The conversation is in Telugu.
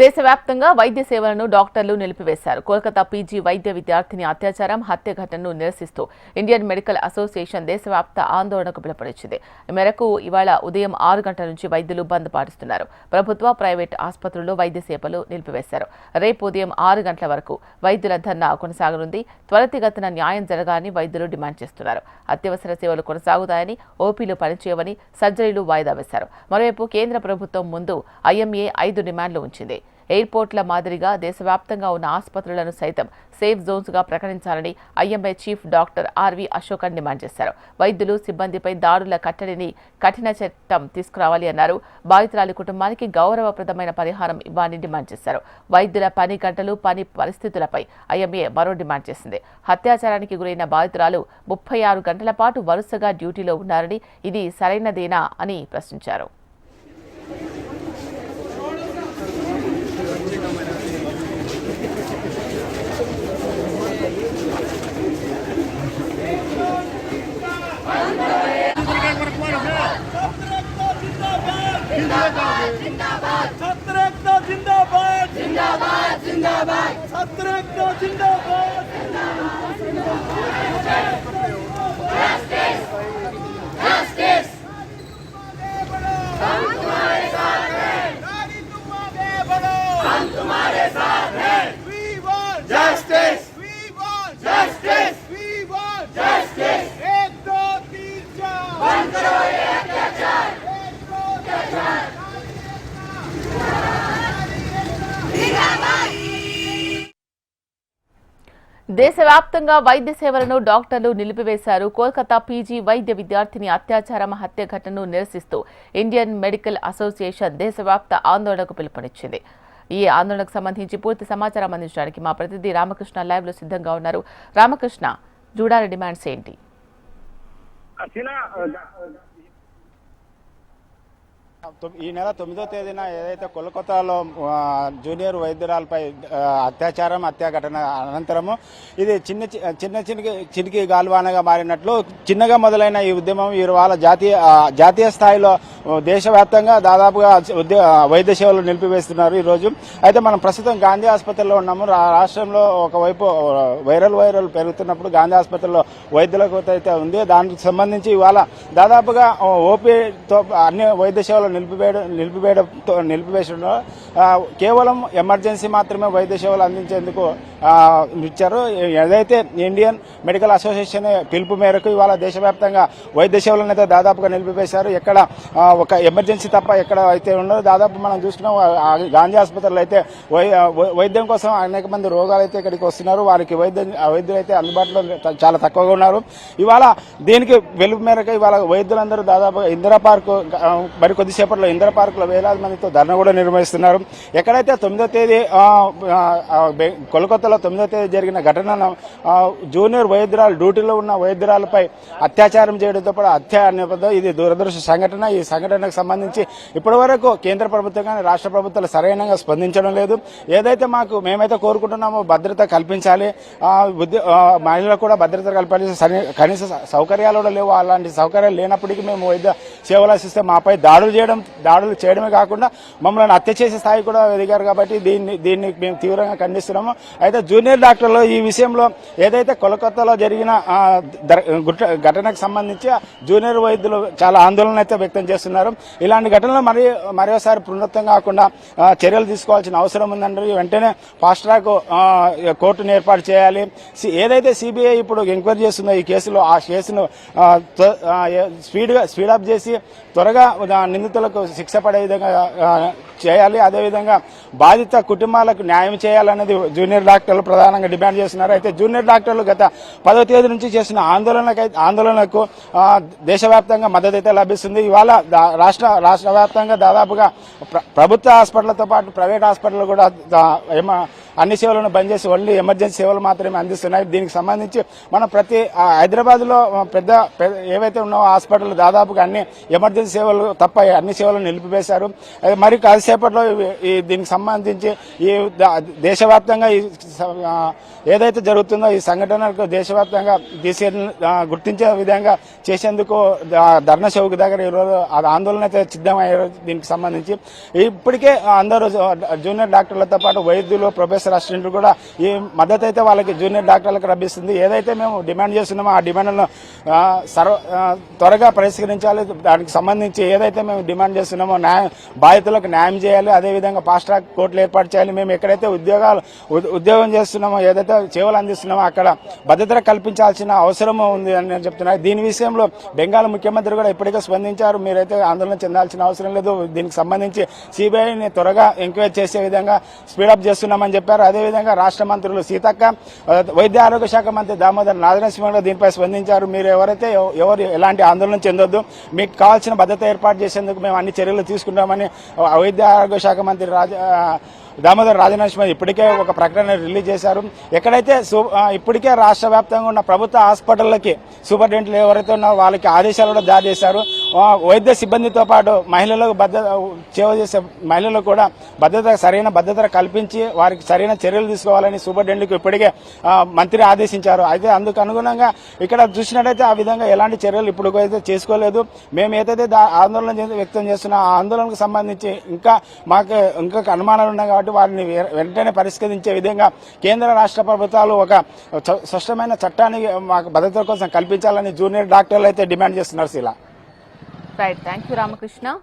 దేశవ్యాప్తంగా వైద్య సేవలను డాక్టర్లు నిలిపివేశారు. కోల్కతా పీజీ వైద్య విద్యార్థిని అత్యాచారం హత్య ఘటనను నిరసిస్తూ ఇండియన్ మెడికల్ అసోసియేషన్ దేశవ్యాప్త ఆందోళనకు పిలుపునిచ్చింది. ఈ మేరకు ఇవాళ ఉదయం ఆరు గంటల నుంచి వైద్యులు బంద్ పాటిస్తున్నారు. ప్రభుత్వ ప్రైవేట్ ఆసుపత్రుల్లో వైద్య సేవలు నిలిపివేశారు. రేపు ఉదయం ఆరు గంటల వరకు వైద్యుల ధర్నా కొనసాగనుంది. త్వరితగతిన న్యాయం జరగాలని వైద్యులు డిమాండ్ చేస్తున్నారు. అత్యవసర సేవలు కొనసాగుతాయని ఓపీలు పనిచేయవని సర్జరీలు వాయిదా వేశారు. మరోవైపు కేంద్ర ప్రభుత్వం ముందు ఐఎంఏ ఐదు డిమాండ్లు ఉంచింది. ఎయిర్పోర్ట్ల మాదిరిగా దేశవ్యాప్తంగా ఉన్న ఆసుపత్రులను సైతం సేఫ్ జోన్స్గా ప్రకటించాలని IMA chief doctor RV Ashokan demand చేశారు. వైద్యులు సిబ్బందిపై దాడుల కట్టడిని కఠిన చట్టం తీసుకురావాలి అన్నారు. బాధితురాలి కుటుంబానికి గౌరవప్రదమైన పరిహారం ఇవ్వాలని డిమాండ్ చేశారు. వైద్యుల పని గంటలు పని పరిస్థితులపై ఐఎంఏ మరో డిమాండ్ చేసింది. హత్యాచారానికి గురైన బాధితురాలు ముప్పై ఆరు గంటల పాటు వరుసగా డ్యూటీలో ఉన్నారని ఇది సరైనదేనా అని ప్రశ్నించారు. ছাত্র একটা জিন্দাবাদ। জিন্দাবাদ জিন্দাবাদ। ছাত্র একটা জিন্দাবাদ। దేశవ్యాప్తంగా వైద్య సేవలను డాక్టర్లు నిలిపివేశారు. కోల్కతా పీజీ వైద్య విద్యార్థిని అత్యాచారం హత్య ఘటనను నిరసిస్తూ ఇండియన్ మెడికల్ అసోసియేషన్ దేశవ్యాప్త ఆందోళనకు పిలుపునిచ్చింది. ఈ ఆందోళనకు సంబంధించి పూర్తి సమాచారం అందించడానికి మా ప్రతినిధి రామకృష్ణ లైవ్లో సిద్ధంగా ఉన్నారు. రామకృష్ణ జూడాల డిమాండ్స్ ఏంటి? ఈ నెల తొమ్మిదో తేదీన ఏదైతే కోల్కతాలో జూనియర్ వైద్యురాలపై అత్యాచారం హత్య ఘటన అనంతరము ఇది చిన్న చి- చిన్న చినికి చినికి గాల్వానగా మారినట్లు చిన్నగా మొదలైన ఈ ఉద్యమం ఇవాళ జాతీయ జాతీయ స్థాయిలో దేశవ్యాప్తంగా దాదాపుగా వైద్య సేవలు నిలిపివేస్తున్నారు ఈ రోజు. అయితే మనం ప్రస్తుతం గాంధీ ఆసుపత్రిలో ఉన్నాము. రాష్ట్రంలో ఒకవైపు వైరల్ వైరల్ పెరుగుతున్నప్పుడు గాంధీ ఆసుపత్రిలో వైద్యుల కొరత అయితే ఉంది. దానికి సంబంధించి ఇవాళ దాదాపుగా ఓపీతో అన్ని వైద్య సేవలు నిలిపివేయడం నిలిపివేయడంతో నిలిపివేసడంలో కేవలం ఎమర్జెన్సీ మాత్రమే వైద్య సేవలు అందించేందుకు ఇచ్చారు. ఏదైతే ఇండియన్ మెడికల్ అసోసియేషన్ పిలుపు మేరకు ఇవాళ దేశవ్యాప్తంగా వైద్య సేవలను అయితే దాదాపుగా నిలిపివేశారు. ఎక్కడ ఒక ఎమర్జెన్సీ తప్ప ఎక్కడ అయితే ఉన్నదో దాదాపు మనం చూసుకున్నాం గాంధీ ఆసుపత్రిలో అయితే వై- వై- వైద్యం కోసం అనేక మంది రోగాలు అయితే ఇక్కడికి వస్తున్నారు. వారికి వైద్యం వైద్యులు అయితే అందుబాటులో చాలా తక్కువగా ఉన్నారు. ఇవాళ దీనికి వెలుపు మేరకు ఇవాళ వైద్యులందరూ దాదాపు ఇందిరా పార్క్ మరి కొద్దిసేపు కాసేపట్లో ఇంద్ర పార్కులో వేలాది మందితో ధర్నా కూడా నిర్వహిస్తున్నారు. ఎక్కడైతే తొమ్మిదో తేదీ కోల్కతాలో తొమ్మిదో తేదీ జరిగిన ఘటనను జూనియర్ వైద్యురాలు డ్యూటీలో ఉన్న వైద్యురాలపై అత్యాచారం చేయడంతో పాటు హత్య నేపథ్యం ఇది దురదృష్ట. సంఘటన ఈ సంఘటనకు సంబంధించి ఇప్పటి వరకు కేంద్ర ప్రభుత్వం కానీ రాష్ట్ర ప్రభుత్వాలు సరైనంగా స్పందించడం లేదు. ఏదైతే మాకు మేమైతే కోరుకుంటున్నామో భద్రత కల్పించాలి. మహిళలకు కూడా భద్రత కల్పించాలి. సరి- కనీస సౌకర్యాలు కూడా లేవు. అలాంటి సౌకర్యాలు లేనప్పటికీ మేము వైద్య సేవలు అందిస్తే మాపై దాడులు చేయడం దాడులు చేయడమే కాకుండా మమ్మల్ని హత్య చేసే స్థాయి కూడా ఎదిగారు కాబట్టి దీన్ని దీన్ని మేము తీవ్రంగా ఖండిస్తున్నాము. అయితే జూనియర్ డాక్టర్లు ఈ విషయంలో ఏదైతే కోలకత్తాలో జరిగిన గుట్ట- ఘటనకు సంబంధించి జూనియర్ వైద్యులు చాలా ఆందోళన అయితే వ్యక్తం చేస్తున్నారు. ఇలాంటి ఘటనలు మరి మరోసారి పునరుత్వం కాకుండా చర్యలు తీసుకోవాల్సిన అవసరం ఉందండి వెంటనే ఫాస్ట్ ట్రాక్ కోర్టును ఏర్పాటు చేయాలి. సి- ఏదైతే సిబిఐ ఇప్పుడు ఎంక్వైరీ చేస్తుందో ఈ కేసులో ఆ కేసును స్పీడ్గా స్పీడప్ చేసి త్వరగా నిందితులు నిందితులకు శిక్ష పడే విధంగా చేయాలి. అదేవిధంగా బాధిత కుటుంబాలకు న్యాయం చేయాలనేది జూనియర్ డాక్టర్లు ప్రధానంగా డిమాండ్ చేస్తున్నారు. అయితే జూనియర్ డాక్టర్లు గత పదో తేదీ నుంచి చేసిన ఆందోళనకై ఆందోళనకు దేశవ్యాప్తంగా మద్దతు అయితే లభిస్తుంది. ఇవాళ రాష్ట్ర రాష్ట్ర వ్యాప్తంగా దాదాపుగా ప్రభుత్వ హాస్పిటళ్ళతో పాటు ప్రైవేట్ హాస్పిటల్ కూడా ఏమో అన్ని సేవలను బంద్ చేసి ఓన్లీ ఎమర్జెన్సీ సేవలు మాత్రమే అందిస్తున్నాయి. దీనికి సంబంధించి మనం ప్రతి హైదరాబాద్లో పెద్ద పెద్ద ఏవైతే ఉన్నాయో హాస్పిటల్ దాదాపుగా అన్ని ఎమర్జెన్సీ సేవలు తప్ప అన్ని సేవలను నిలిపివేశారు. మరి కాసేపట్లో ఈ దీనికి సంబంధించి ఈ దేశవ్యాప్తంగా ఈ ఏదైతే జరుగుతుందో ఈ సంఘటనలకు దేశవ్యాప్తంగా తీసే గుర్తించే విధంగా చేసేందుకు ఆ, ధర్నా చౌక్ దగ్గర ఈరోజు ఆ ఆందోళన అయితే సిద్ధమయ్యారు దీనికి సంబంధించి. ఇప్పటికే అందరూ జూనియర్ డాక్టర్లతో పాటు వైద్యులు ప్రొఫెసర్ రెస్టారెంట్లు కూడా ఈ మద్దతు అయితే వాళ్ళకి జూనియర్ డాక్టర్లకు లభిస్తుంది. ఏదైతే మేము డిమాండ్ చేస్తున్నామో ఆ డిమాండ్లను సర్వ త్వరగా పరిష్కరించాలి. దానికి సంబంధించి ఏదైతే మేము డిమాండ్ చేస్తున్నామో న్యాయం బాధితులకు న్యాయం చేయాలి. అదేవిధంగా ఫాస్ట్ ట్రాక్ కోర్టులు ఏర్పాటు చేయాలి. మేము ఎక్కడైతే ఉద్యోగాలు ఉద్యోగం చేస్తున్నామో ఏదైతే సేవలు అందిస్తున్నామో అక్కడ భద్రత కల్పించాల్సిన అవసరం ఉంది అని నేను చెప్తున్నా. దీని విషయంలో బెంగాల్ ముఖ్యమంత్రి కూడా ఇప్పటికే స్పందించారు. మీరైతే ఆందోళన చెందాల్సిన అవసరం లేదు. దీనికి సంబంధించి సిబిఐని త్వరగా ఎంక్వైరీ చేసే విధంగా స్పీడప్ చేస్తున్నామని చెప్పారు. అదేవిధంగా రాష్ట్ర మంత్రులు సీతక్క వైద్య ఆరోగ్య శాఖ మంత్రి దామోదర్ నాదనసింహ దీనిపై స్పందించారు. మీరు ఎవరైతే ఎవరు ఎలాంటి ఆందోళన చెందొద్దు. మీకు కావాల్సిన భద్రత ఏర్పాటు చేసేందుకు మేము అన్ని చర్యలు తీసుకుంటామని వైద్య ఆరోగ్య శాఖ మంత్రి రాజ దామోదర్ రాజనరసింహ ఇప్పటికే ఒక ప్రకటన రిలీజ్ చేశారు. ఎక్కడైతే ఇప్పటికే రాష్ట్ర వ్యాప్తంగా ఉన్న ప్రభుత్వ హాస్పిటళ్ళకి సూపరింటెండెంట్లు ఎవరైతే ఉన్నారో వాళ్ళకి ఆదేశాలు కూడా జారీ చేశారు. వైద్య సిబ్బందితో పాటు మహిళలకు భద్రత సేవ చేసే మహిళలకు కూడా భద్రత సరైన భద్రత కల్పించి వారికి సరైన చర్యలు తీసుకోవాలని సూపరింటెండెంట్కు ఇప్పటికే మంత్రి ఆదేశించారు. అయితే అందుకు అనుగుణంగా ఇక్కడ చూసినట్టయితే ఆ విధంగా ఎలాంటి చర్యలు ఇప్పుడు అయితే చేసుకోలేదు. మేము ఏదైతే దా- ఆందోళన వ్యక్తం చేస్తున్నా ఆ ఆందోళనకు సంబంధించి ఇంకా మాకు ఇంకా అనుమానాలు ఉన్నాయి కాబట్టి వారిని వెంటనే పరిష్కరించే విధంగా కేంద్ర రాష్ట్ర ప్రభుత్వాలు ఒక స్పష్టమైన చట్టాన్ని మాకు భద్రత కోసం కల్పించాలని జూనియర్ డాక్టర్లు అయితే డిమాండ్ చేస్తున్నారు శిలా. Right. Thank you, Ramakrishna.